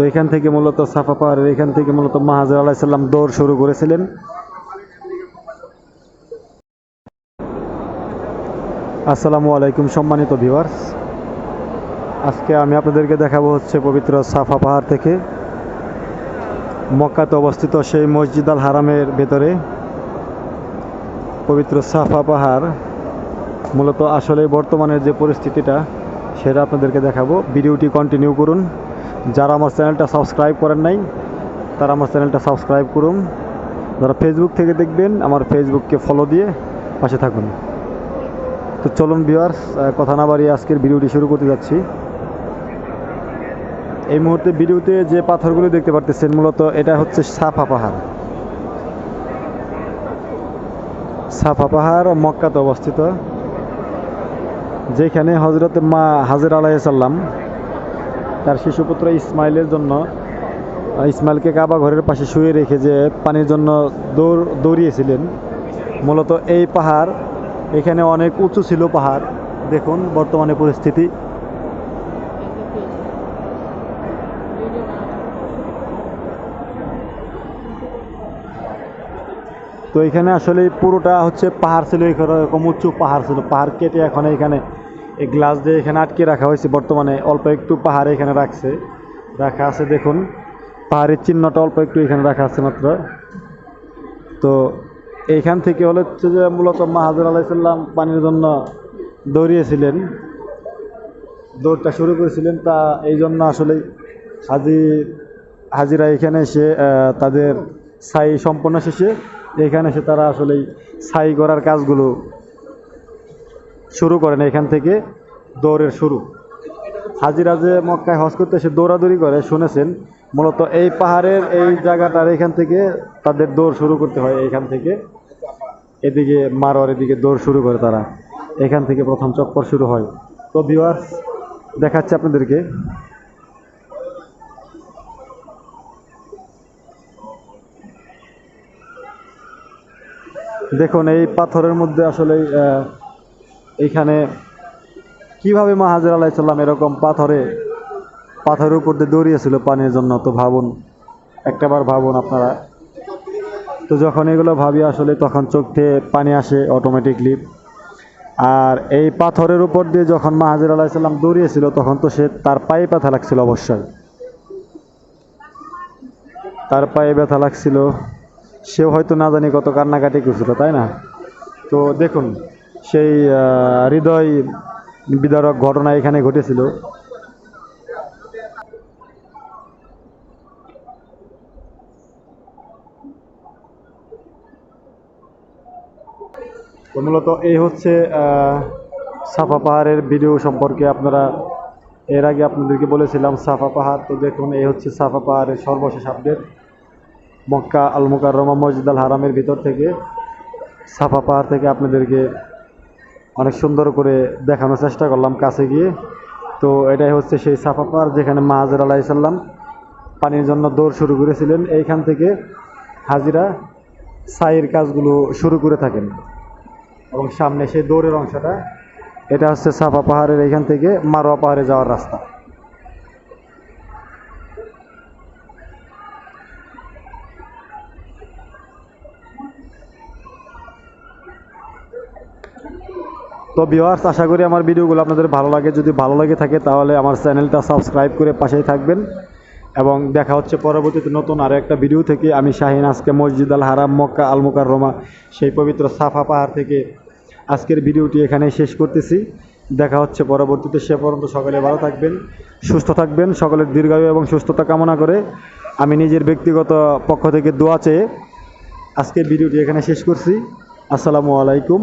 তো এখান থেকে মূলত সাফা পাহাড়ের এখান থেকে মূলত মাহাজর আলাইসাল্লাম দৌড় শুরু করেছিলেন। আসসালামু আলাইকুম সম্মানিত ভিউয়ার্স। আজকে আমি আপনাদেরকে দেখাবো হচ্ছে পবিত্র সাফা পাহাড় থেকে মক্কাতে অবস্থিত সেই মসজিদ আল হারামের ভেতরে পবিত্র সাফা পাহাড়। মূলত আসলে বর্তমানের যে পরিস্থিতিটা, সেটা আপনাদেরকে দেখাবো। ভিডিওটি কন্টিনিউ করুন। যারা আমার চ্যানেলটা সাবস্ক্রাইব করেন নাই, তারা আমার চ্যানেলটা সাবস্ক্রাইব করুন। যারা ফেসবুক থেকে দেখবেন, আমার ফেসবুককে ফলো দিয়ে পাশে থাকুন। তো চলুন ভিউয়ার্স কথা না বাড়িয়ে আজকের ভিডিওটি শুরু করতে যাচ্ছি। এই মুহূর্তে ভিডিওতে যে পাথরগুলো দেখতে পারতেছেন, মূলত এটা হচ্ছে সাফা পাহাড়। সাফা পাহাড় মক্কাতে অবস্থিত। যেখানে হজরত মা হাজির আলাইসাল্লাম তার শিশুপুত্র ইসমাইলের জন্য ইসমাইলকে কাবা ঘরের পাশে শুয়ে রেখে যে পানির জন্য দৌড়, দৌড়িয়েছিলেন। মূলত এই পাহাড়, এখানে অনেক উঁচু ছিল পাহাড়। দেখুন বর্তমানে পরিস্থিতি। তো এখানে আসলে পুরোটা হচ্ছে পাহাড় ছিল, এরকম উঁচু পাহাড় ছিল। পাহাড় কেটে এখন এখানে এই গ্লাস দিয়ে এখানে আটকে রাখা হয়েছে বর্তমানে, অল্প একটু পাহাড়ে এখানে রাখছে। রাখা আছে দেখুন, পাহাড়ের চিহ্নটা অল্প একটু এখানে রাখা আছে মাত্র। তো এইখান থেকে হলে হচ্ছে যে মূলত মাহাজুর আলাইসাল্লাম পানির জন্য দৌড়িয়েছিলেন। দৌড়টা শুরু করেছিলেন তা এই জন্য আসলে হাজি, হাজিরা এখানে এসে তাদের ছাই সম্পন্ন শেষে এখানে এসে তারা আসলে ছাই করার কাজগুলো শুরু করেন এখান থেকে দৌড়ের শুরু। হাজিরা যে মক্কায় হজ করতে এসে দৌড়াদৌড়ি করে, শুনেছেন, মূলত এই পাহাড়ের এই জায়গাটার এখান থেকে তাদের দৌড় শুরু করতে হয় এখান থেকে। এদিকে মারোয়ার এদিকে দৌড় শুরু করে তারা। এখান থেকে প্রথম চক্কর শুরু হয়। তো ভিউয়ার্স দেখাচ্ছে আপনাদেরকে। দেখুন, এই পাথরের মধ্যে আসলে আহ, এইখানে কীভাবে মাহাজের আলাইসাল্লাম এরকম পাথরে পাথরের উপর দিয়ে দৌড়িয়েছিল পানির জন্য তো ভাবুন একটাবার ভাবুন আপনারা। তো যখন এগুলো ভাবি আসলে তখন চোখ থেকে পানি আসে অটোমেটিকলি আর এই পাথরের উপর দিয়ে যখন মাহাজির আলাইসাল্লাম দৌড়িয়েছিল তখন তো সে তার পায়ে ব্যথা লাগছিল অবশ্যই। তার পায়ে ব্যথা লাগছিল। সেও হয়তো না জানি কত কান্নাকাটি করছিল তাই না? তো দেখুন সেই হৃদয় বিদারক ঘটনা এখানে ঘটেছিল। মূলত এই হচ্ছে সাফা পাহাড়ের ভিডিও সম্পর্কে আপনারা, এর আগে আপনাদেরকে বলেছিলাম সাফা পাহাড়। তো দেখুন, এই হচ্ছে সাফা পাহাড়ের সর্বশেষ আপডেট। মক্কা আল মুকাররমা মসজিদ আল হারামের ভিতর থেকে সাফা পাহাড় থেকে আপনাদেরকে অনেক সুন্দর করে দেখানোর চেষ্টা করলাম কাছে গিয়ে। তো এটাই হচ্ছে সেই সাফা পাহাড় যেখানে মাহাজের আলাইসাল্লাম পানির জন্য দৌড় শুরু করেছিলেন। এইখান থেকে হাজিরা সাইয়ের কাজগুলো শুরু করে থাকেন। এবং সামনে সেই দৌড়ের অংশটা, এটা হচ্ছে সাফা পাহাড়ের এখান থেকে মারোয়া পাহাড়ে যাওয়ার রাস্তা। তো ভিওয়ার্স আশা করি আমার ভিডিওগুলো আপনাদের ভালো লাগে। যদি ভালো লাগে থাকে, তাহলে আমার চ্যানেলটা সাবস্ক্রাইব করে পাশেই থাকবেন। এবং দেখা হচ্ছে পরবর্তীতে নতুন আরও একটা ভিডিও থেকে। আমি শাহিন, আজকে মসজিদ আল হারাম, মক্কা আল মুকার রোমা সেই পবিত্র সাফা পাহাড় থেকে আজকের ভিডিওটি এখানে শেষ করতেছি। দেখা হচ্ছে পরবর্তীতে। সে পর্যন্ত সকলে ভালো থাকবেন, সুস্থ থাকবেন, সকলের দীর্ঘায়ু এবং সুস্থতা কামনা করে আমি নিজের ব্যক্তিগত পক্ষ থেকে দোয়া চেয়ে আজকের ভিডিওটি এখানে শেষ করছি। আসসালামু আলাইকুম।